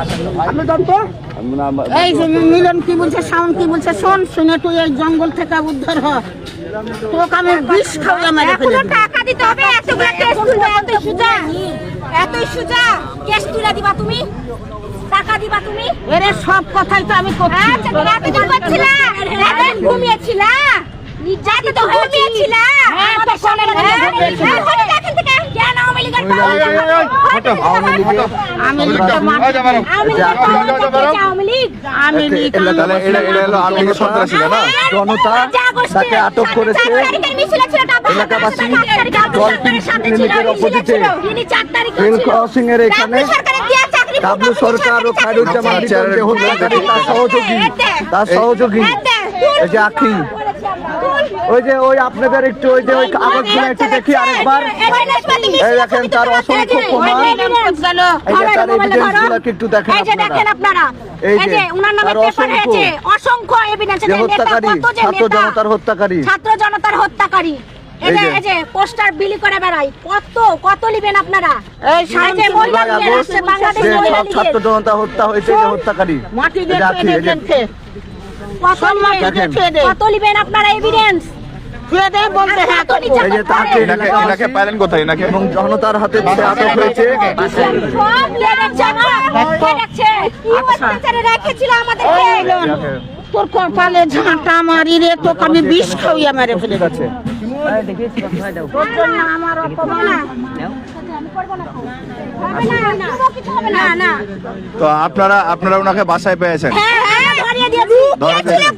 আপনি যান তো এই যে মিলন কি বলছে সাউন্ড কি বলছে শোন শুনে তুই এই জঙ্গল থেকে উদ্ধার হ। তোকে আমি বিষ খাওয়া। টাকা দিতে হবে এতগুলো কেস তুলবে এতই সুজা এতই সুজা কেস তুলে দিবা তুমি। টাকা দিবা তুমি। এরে সব কথাই তো আমি করছি। আচ্ছা তুমি এতদিন করছিলা? এতদিন ঘুমিয়েছিলা? নির্যাতিত ঘুমিয়েছিলা? হ্যাঁ, তো। হ্যাঁ, থেকে। জনতা তাকে আটক করেছে এলাকাবাসী ডলফিন ক্লিনিকের অপোজিটে রেল ক্রসিং এর এখানে ডাব্লু সরকার ও খায়রুজ্জামান লিটন যে হত্যাকারী তার সহযোগী তার সহযোগী। এই যে আখি ওই যে ওই আপনাদের একটু ওই যে ওই কাগজগুলো একটু দেখি আরেকবার এই দেখেন তার অসংখ্য প্রমাণ এই যে তার এভিডেন্সগুলোকে একটু দেখেন আপনারা আপনারা এই এই যে, যে উনার নামে তার অসংখ্য- অসংখ্য এভিডেন্স যে হত্যাকারী ছাত্র জনতার হত্যাকারী ছাত্র জনতার হত্যাকারী এই এই যে পোস্টার বিলি করে বেড়াই কত কত আপনারা এই এই মহিলা জুলাই লীগের আগস্ট আসছে, বাংলাদেশ মহিলা ছাত্র জনতা হত্যা হয়েছে যে হত্যাকারী মাটি দিয়ে কত আপনারা এভিডেন্স এবং জনতার হাতে আটক হয়েছে। রেখেছিল আমাদেরকে? তোর কপালে ঝাঁটা মারি রে তোকে আমি বিষ খাওয়া মেরে ফেলে আমার অপমান। তো আপনারা আপনারা ওনাকে বাসায় পেয়েছেন? হ্যাঁ, হ্যাঁ।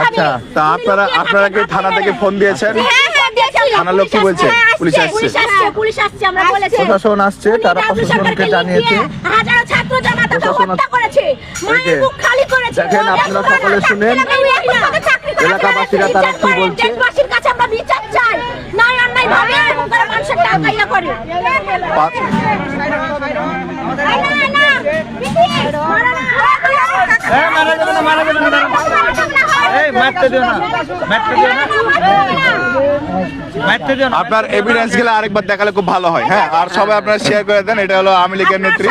আচ্ছা তা আপনারা আপনারা কি থানা থেকে ফোন দিয়েছেন? হ্যাঁ, হ্যাঁ। থানার লোক কি বলছে? হ্যাঁ, পুলিশ আসছে। প্রশাসন আসছে তারা প্রশাসনকে জানিয়েছে। দেখেন আপনারা সকলে শুনেন, এলাকাবাসীরা তারা কি বলছে। দেশবাসীর কাছে না, না। আপনার এভিডেন্সগুলো আরেকবার দেখালে খুব ভালো হয়। হ্যাঁ আর সবাই আপনারা শেয়ার করে দেন এটা হলো আওয়ামী লীগের নেত্রী।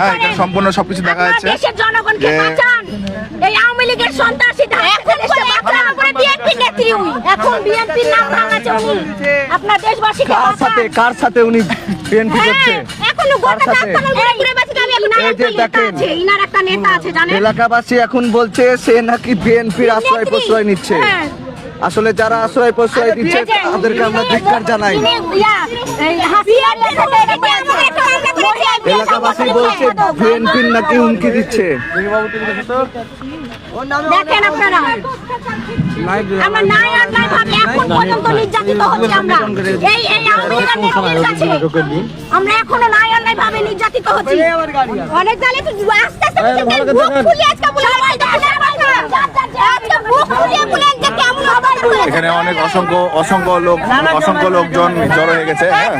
হ্যাঁ। এখানে সম্পূর্ণ সবকিছু দেখা যাচ্ছে। দেশের জনগণকে বাঁচান। এই আওয়ামী লীগের সন্ত্রাসী এখন বিএনপি নেত্রী উনি। এখন বিএনপির নাম ভাঙাচ্ছে উনি। আপনার দেশবাসীকে কার সাথে কার সাথে উনি বিএনপি করছে? এলাকাবাসী এখন বলছে সে নাকি বিএনপির আশ্রয় প্রশ্রয় নিচ্ছে। হ্যাঁ। আসলে যারা আশ্রয় প্রশ্রয় দিচ্ছে তাদেরকে আমরা ধিক্কার জানাই। এলাকাবাসী বলছে বিএনপির নাকি হুমকি দিচ্ছে। দেখেন আপনারা। আমরা নাই আর নাই ভাবে এখন পর্যন্ত নির্যাতিত হচ্ছি আমরা। এই এই আওয়ামী কাছে আমরা এখনও নাই আর নাই ভাবে নির্যাতিত হচ্ছি। অনেক জালে তো আস্তে আস্তে বুক ফুলিয়ে আজকে বলে আজকে বুক ফুলিয়ে বলে যে কেমন আবার এখানে অনেক অসংখ্য অসংখ্য লোক অসংখ্য লোকজন জড়ো হয়ে গেছে হ্যাঁ।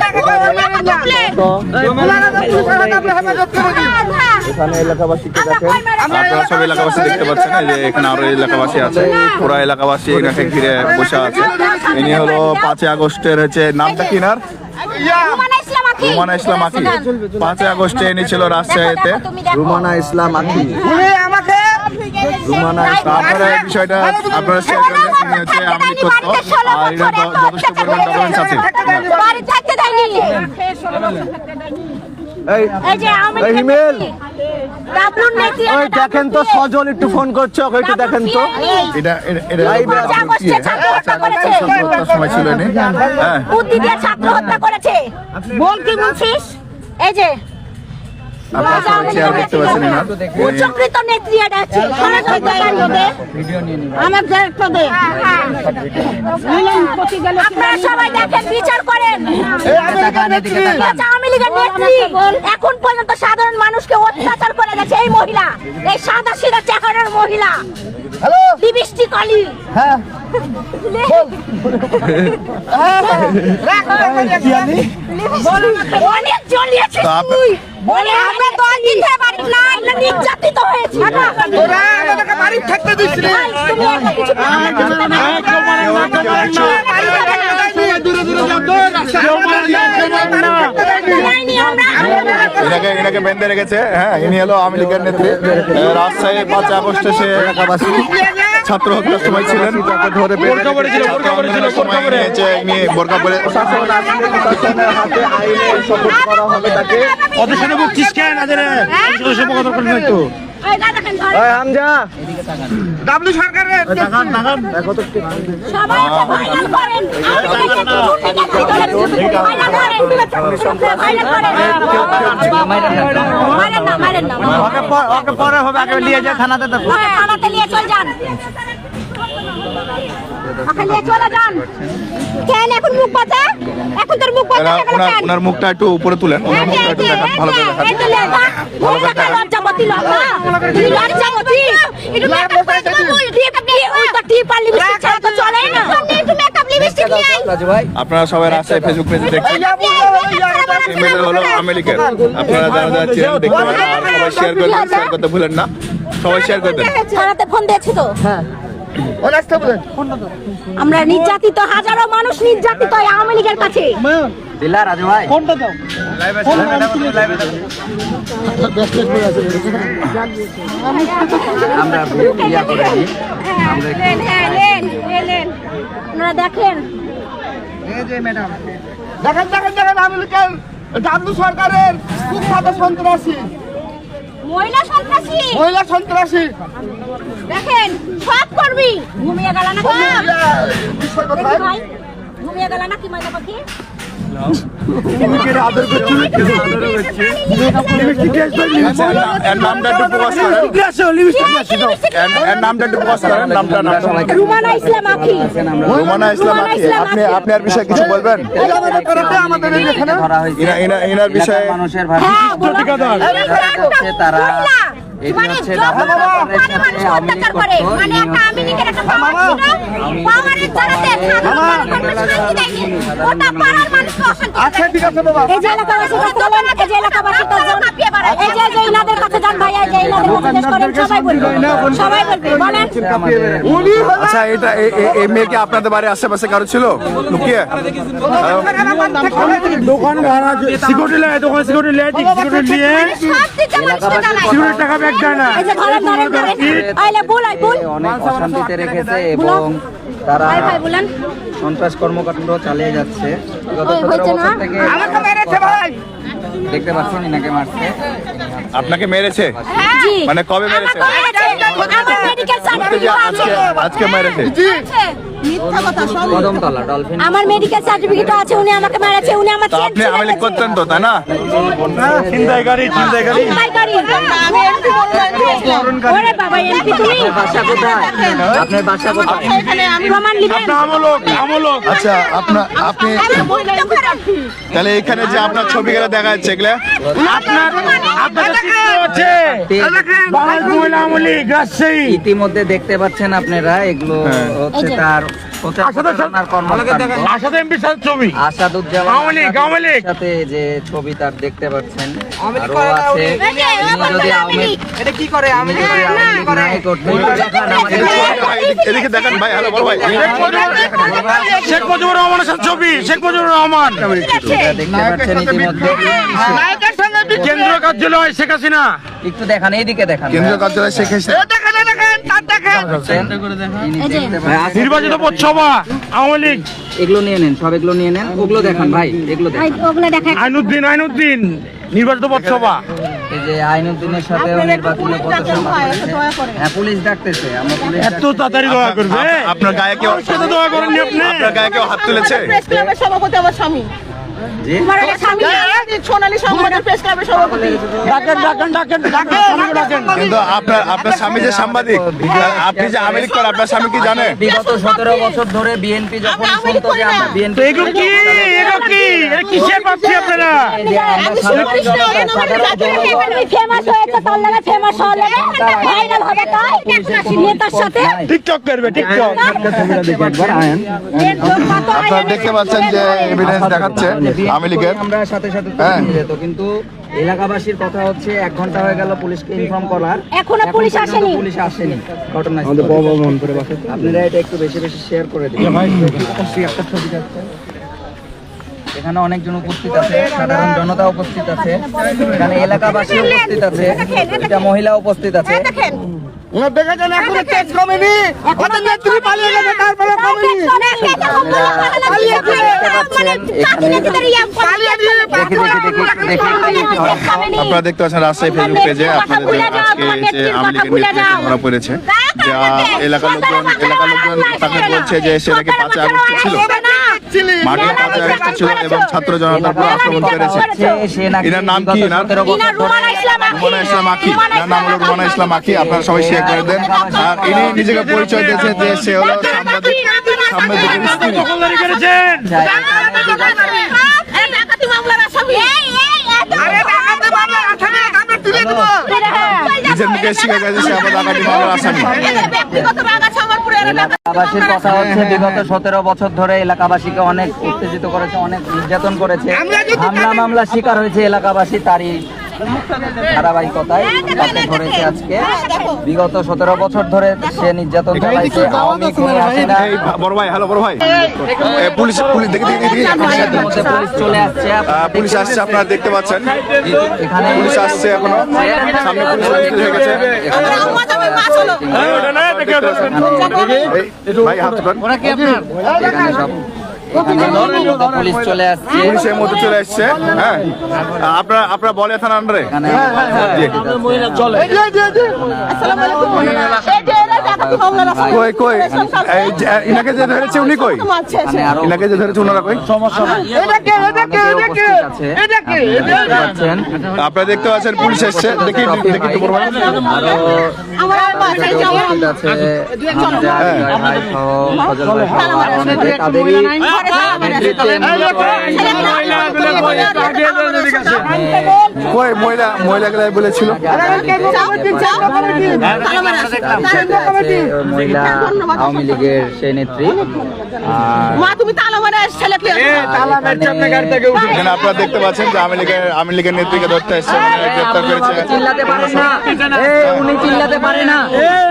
এখানে এলাকাবাসীকে দেখেন? আপনারা সব এলাকাবাসী দেখতে পাচ্ছেন যে এখানে আরও এলাকাবাসী আছে। পুরো এলাকাবাসী ঘিরে বসে আছে। ইনি হলো পাঁচই আগস্টের হচ্ছে নামটা রুমানা ইসলাম আখি রুমানা ইসলাম আখি। পাঁচই আগস্টে ইনি ছিল রাজশাহীতে। রুমানা ইসলাম আখি। রুমানা তা আপনারা এই বিষয়টা আপনারা শেয়ার করবেন হচ্ছে আমি তথ্য আর এটা যথেষ্ট পরিমাণ ডকুমেন্টস আছে। দেখেন তো সজল একটু ফোন করছে ওকে একটু দেখেন তো। এটা হ্যাঁ? সময় ছিল হ্যাঁ। বুদ্ধি দিয়ে ছাত্র হত্যা করেছে। বল কি বলছিস? এই যে আপনারা সবাই দেখেন বিচার করেন। আওয়ামী লীগের নেত্রী। এখন পর্যন্ত সাধারণ মানুষকে অত্যাচার করে গেছে এই মহিলা। এই সাদা সিধা চেহারার মহিলা। আলী হ্যাঁ। এনাকে এনাকে বেঁধে রেখেছে। হ্যাঁ ইনি হলো আওয়ামী লীগের নেত্রী। রাজশাহী পাঁচ আগস্টে সে এলাকাবাসী। ছাত্র হত্যার সময় ছিলেন। তাকে ধরে বোরকা পরে হাতে আইনে করা হবে তাকে। ওই হামজা। ডাবলু সরকারের দেখো। সবাই করেন। ওকে পরে হবে আগে নিয়ে যায় থানাতে দেবো হ্যাঁ, থানাতে নিয়ে চল যান। ওকে নিয়ে চলে যান। কেন এখন মুখ বাঁচা এখন তোর মুখ বাঁচা এরা- কেন? ওনার কেন? ওনার মুখটা একটু উপরে তুলেন। ওনার মুখটা একটু ভালো করে দেখান। লজ্জা। তুই একটু makeup করে দেবো, তুই টিপ টিপ আর lipstick ছাড়া তো চলে না। একটু makeup, lipstick নিয়ে আয়। আপনারা সবাই রাস্তায় ফেসবুক পেজে দেখছেন। হলো আমেরিকার আপনারা যারা যারা দেখতে পারেন। আর সবাই শেয়ার করবেন শেয়ার করতে ভুলেন না সবাই শেয়ার করবেন থানাতে ফোন দিয়েছি তো? আমরা নির্যাতিত হাজারো মানুষ নির্যাতিত আওয়ামী লীগের কাছে। হ্যাঁ। আপনারা দেখেন। দেখেন দেখেন দেখেন আমেরিকার ডাবলু সরকারের সন্ত্রাসী। মহিলা সন্ত্রাসী। মহিলা সন্ত্রাসী। দেখেন সব করবি। ঘুমিয়ে গেল না ঘুমিয়ে গেল। না কি ময়না পাখি? আচ্ছা, এর নামটা একটু প্রকাশ করেন। এর- এর নামটা একটু প্রকাশ করেন নামটা নামটা। রুমানা ইসলাম আখি। রোমানা ইসলাম আখি। আপনি আপনি বিষয়ে কিছু বলবেন? ইনার বিষয়ে হ্যাঁ তারা মানে হচ্ছে যখন ডাবল মানে সরকারের মানুষ সাথে আওয়ামী লীগ অত্যাচার করে মানে একটা হচ্ছে একটা পাওয়ার ছিল পাওয়ারের জানাতে সাধারণ মানুষ শান্তি দেয়নি ওটা পাড়ার মানুষকে অশান্তি আচ্ছা ঠিক আছে বাবা। এই যে এলাকাবাসী তো চলে না যে এলাকাবাসী তো কাঁপিয়ে বেড়ায় এই যে যে ইনাদের কাছে যান ভাই এই যে ইনাদের কাছে জিজ্ঞেস করেন সবাই বলবে। সবাই বলবে বলেন। উনি আচ্ছা এটা এই মেয়ে কি আপনাদের বাড়ির আশেপাশে কারও ছিল? লুকিয়ে। দোকান ভাড়া সিকিউরিটি লাগে দোকান সিকিউরিটি লাগে সিকিউরিটি নিয়ে সিকিউরিটি টাকা ব্যাগ অনেক অশান্তিতে রেখেছে এবং তারা সন্ত্রাস কর্মকাণ্ড চালিয়ে যাচ্ছে। গত সতেরো বছর থেকে আমাকে মেরেছে ভাই। দেখতে পাচ্ছেন ইনাকে মারছে। আপনাকে মেরেছে? মানে কবে মেরেছে? আজকে মেরেছে? মিথ্যা কথা সব কদমতলা ডলফিন আমার মেডিকেল সার্টিফিকেট আছে উনি আমাকে মেরেছে উনি আমার চেন আপনি গেছে। করতেন তো তাই না? চিন্তাই গাড়ি চিন্তাই গাড়ি। চিন্তাই করি। আমি এমপি ওরে বাবা এমপি তুমি? বাসা কোথায়? আপনার বাসা কোথায়? প্রমাণ নিবেন আপনার আমলক আমলক। আচ্ছা আপনার আপনি তাহলে এখানে যে আপনার ছবিগুলো দেখা যাচ্ছে এগুলা? আপনার আপনাদের চিত্র আছে আমলি ইতিমধ্যে দেখতে পাচ্ছেন আপনারা এগুলো হচ্ছে তার সাথে যে ছবি তার দেখতে পাচ্ছেন। এদিকে দেখেন ভাই হ্যালো ভাই। শেখ মুজিবুর রহমানের সাথে ছবি শেখ মুজিবুর রহমান। নায়কের সঙ্গে কেন্দ্রীয় কার্যালয় শেখ হাসিনা। একটু দেখান এইদিকে দেখান কেন্দ্রীয় কার্যালয় শেখ হাসিনা। নির্বাচিত পৌরসভা আওয়ামী লীগ। এগুলো নিয়ে নেন সব এগুলো নিয়ে নেন। ওগুলো দেখান ভাই এগুলো দেখান। আইনুদ্দিন আইনুদ্দিন নির্বাচিত পৌরসভা যে আইনুদ্দিনের সাথে নির্বাচনে পদসভা হ্যাঁ পুলিশ ডাকতেছে আমরা পুলিশ এত তাড়াতাড়ি দয়া করবে? আপনার গায়ে কেউ সাথে দয়া করেননি আপনি। আপনার গায়ে কেউ হাত তুলেছে? সভাপতি আমার স্বামী। কিন্তু আপনার আপনার স্বামী যে সাংবাদিক আপনি যে করেন আপনার স্বামী কি বিগত সতেরো বছর ধরে বিএনপি যখন শুনতো যে আমরা বিএনপি কিসের পাচ্ছি আপনারা? টিকটক করবে টিকটক। আপনারা দেখতে পাচ্ছেন যে এভিডেন্স দেখাচ্ছে। আমরা সাথে সাথে হ্যাঁ। নিয়ে যেত কিন্তু এলাকাবাসীর কথা হচ্ছে এক ঘণ্টা হয়ে গেল পুলিশকে ইনফর্ম করার। এখনও পুলিশ আসেনি। পুলিশ আসেনি। ঘটনা আপনারা এটা একটু বেশি বেশি শেয়ার করে দিন। এখানে অনেকজন উপস্থিত আছে সাধারণ জনতা উপস্থিত আছে এখানে এলাকাবাসী উপস্থিত আছে এটা মহিলা উপস্থিত আছে। আপনারা দেখতে পাচ্ছেন রাজশাহী ফেসবুক পেজে আপনাদের যে আজকে যে আওয়ামী লীগের নেতৃত্বে ধরা পড়েছে যা এলাকার লোকজন এলাকার লোকজন তাকে বলছে যে সে নাকি পাঁচই আগস্ট ছিল ছিল এবং ছাত্র জনতার উপর আক্রমণ করেছে এনার নাম কি এনার? রুমানা ইসলাম এনার নাম হলো রুমানা ইসলাম আখি আপনারা সবাই শেয়ার করে দেন আর ইনি নিজেকে পরিচয় দিয়েছে যে সে হলো সাংবাদিক সাংবাদিকের স্ত্রী নিজের মুখে শিখে গেছে সে আবার ডাকাতি মামলার আসামি এলাকাবাসীর কথা হচ্ছে বিগত সতেরো বছর ধরে এলাকাবাসীকে অনেক উত্তেজিত করেছে অনেক নির্যাতন করেছে। হামলা মামলা শিকার হয়েছে এলাকাবাসী তারই ধারাবাহিকতায় তাকে ধরেছে আজকে। বিগত সতেরো বছর ধরে সে নির্যাতন চালাইছে আওয়ামী খুনি হাসিনা। এই বড় ভাই হ্যালো বড় ভাই। পুলিশ পুলিশ দেখি দেখি দেখি পুলিশ চলে আসছে। পুলিশ আসছে আপনারা দেখতে পাচ্ছেন। এখানে পুলিশ আসছে এখনও। সামনে পুলিশ হয়ে গেছে। ভাই হাত এখানে সব এখানে পুলিশ চলে আসছে। পুলিশ এই মুহূর্তে চলে এসছে হ্যাঁ? আপনারা আপনারা বলে থানা আন্ডারে? কই কই? এই যে, ইনাকে যে ধরেছে উনি কই? ইনাকে যে ধরেছে ওনারা কই? আপনারা দেখতে পাচ্ছেন? আপনারা দেখতে পাচ্ছেন পুলিশ এসছে। দেখি দেখি একটু তাদেরই কই মহিলা মহিলাগুলো বলেছিল? মহিলা আওয়ামী লীগের সেই নেত্রী আর মা তুমি তালা মারে ছেলেকে তালা মেরেছে আপনার দেখতে পাচ্ছেন যে আওয়ামী লীগের আওয়ামী লীগের নেত্রীকে ধরতে এসছে মানে গ্রেপ্তার করেছে। চিল্লাতে পারেন না। উনি চিল্লাতে পারে না।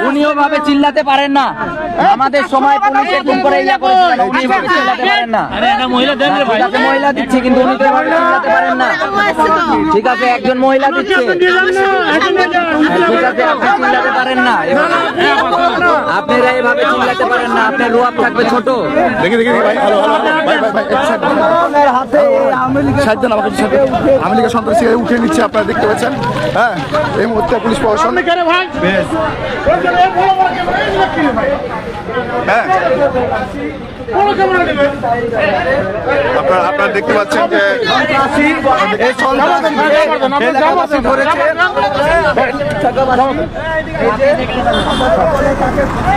উনিও ভাবে চিল্লাতে পারেন না। আমাদের সময় পুলিশ এরকম করে ইয়া চিল্লাতে পারেন না ঠিক আছে মহিলা দিচ্ছে কিন্তু উনি তো চিল্লাতে পারেন না ঠিক আছে একজন মহিলা দিচ্ছে হ্যাঁ, ঠিক আছে আপনি চিল্লাতে পারেন না আপনারা এভাবে চিল্লাতে পারেন না আপনার রোয়াব থাকবে ছোট দেখি দেখি হাতে ভাই হ্যালো হ্যালো ভাই ভাই ভাই একটু Side দেন আমাকে দেন। আওয়ামী লীগের সন্ত্রাসী উঠে নিচ্ছে আপনারা দেখতে পাচ্ছেন। হ্যাঁ এই মুহূর্তে পুলিশ প্রশাসন হ্যাঁ। আপনারা আপনারা দেখতে পাচ্ছেন যে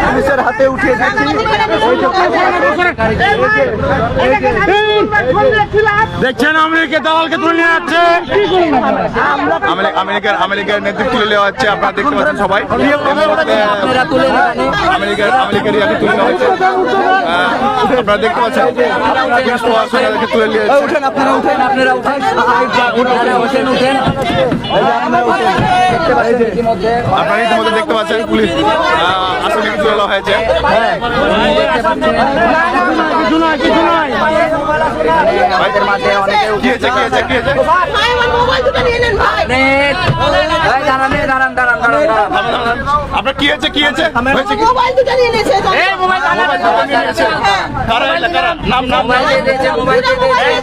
পুলিশের হাতে উঠিয়ে দিচ্ছি দেখছেন আমেরিকা দালালকে তুলে নিয়ে যাচ্ছে? আমেরি- আমেরিকার আমেরিকার নেতৃত্ব তুলে নেওয়া হচ্ছে আপনারা দেখতে পাচ্ছেন সবাই। আমেরিকার আমেরিকার ইয়াকে তুলে নেওয়া হচ্ছে। আপনারা দেখতে পাচ্ছেন তুলে নিয়ে উঠেন আপনারা উঠেন আপনারা উঠেন। উঠেন উঠেন। দেখতে পাচ্ছেন ইতিমধ্যে আপনারা ইতিমধ্যে দেখতে পাচ্ছেন পুলিশ তুলে নেওয়া হয়েছে। দেখতে পাচ্ছেন কিছু নয় কিছু নয় আমাদের মাঝে অনেকে দাঁড়ান দাঁড়ান দাঁড়ান দাঁড়ান আপনার কি হয়েছে কি হয়েছে হয়েছে মোবাইল দুটো নিয়ে নিয়েছে মোবাইল কারা এটা, কারা? নাম নাম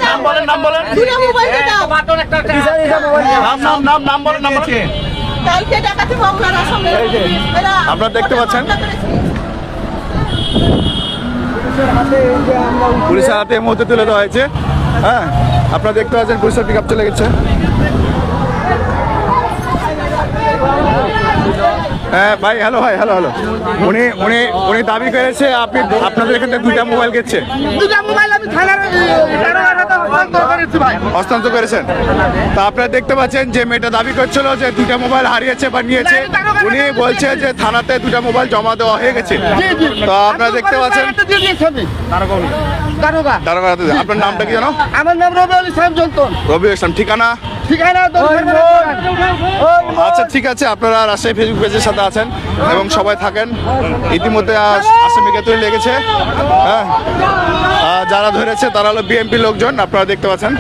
নাম বলেন নাম বলেন। দুটো মোবাইল দাও নাম নাম নাম নাম বলেন নাম বলেন। কালকে ডাকাতি মামলার আসামি। এরা আপনারা দেখতে পাচ্ছেন? পুলিশের হাতে এই মুহূর্তে তুলে দেওয়া হয়েছে। হ্যাঁ আপনারা দেখতে পাচ্ছেন পুলিশের পিক আপ চলে গেছে। হ্যাঁ ভাই হ্যালো ভাই হ্যালো হ্যালো উনি উনি উনি দাবি করেছে আপনি আপনাদের এখান থেকে দুইটা মোবাইল গেছে। দুইটা মোবাইল আমি থানার হস্তান্তর করেছেন। তা আপনারা দেখতে পাচ্ছেন যে মেয়েটা দাবি করছিল যে দুটা মোবাইল হারিয়েছে বা নিয়েছে। উনি বলছে যে থানাতে দুটা মোবাইল জমা দেওয়া হয়ে গেছে। তো আপনারা দেখতে পাচ্ছেন দারোগা। দারোগা আপনার নামটা কি জানো? আমার নাম রবিউল ইসলাম জন্তন রবি ইসলাম ঠিকানা? ঠিকানা আচ্ছা ঠিক আছে আপনারা রাজশাহী ফেসবুক পেজের সাথে আছেন এবং সবাই থাকেন। ইতিমধ্যে আসামি আসামিকে লেগেছে। হ্যাঁ। যারা ধরেছে তারা হলো বিএনপি লোকজন আপনারা দেখতে পাচ্ছেন।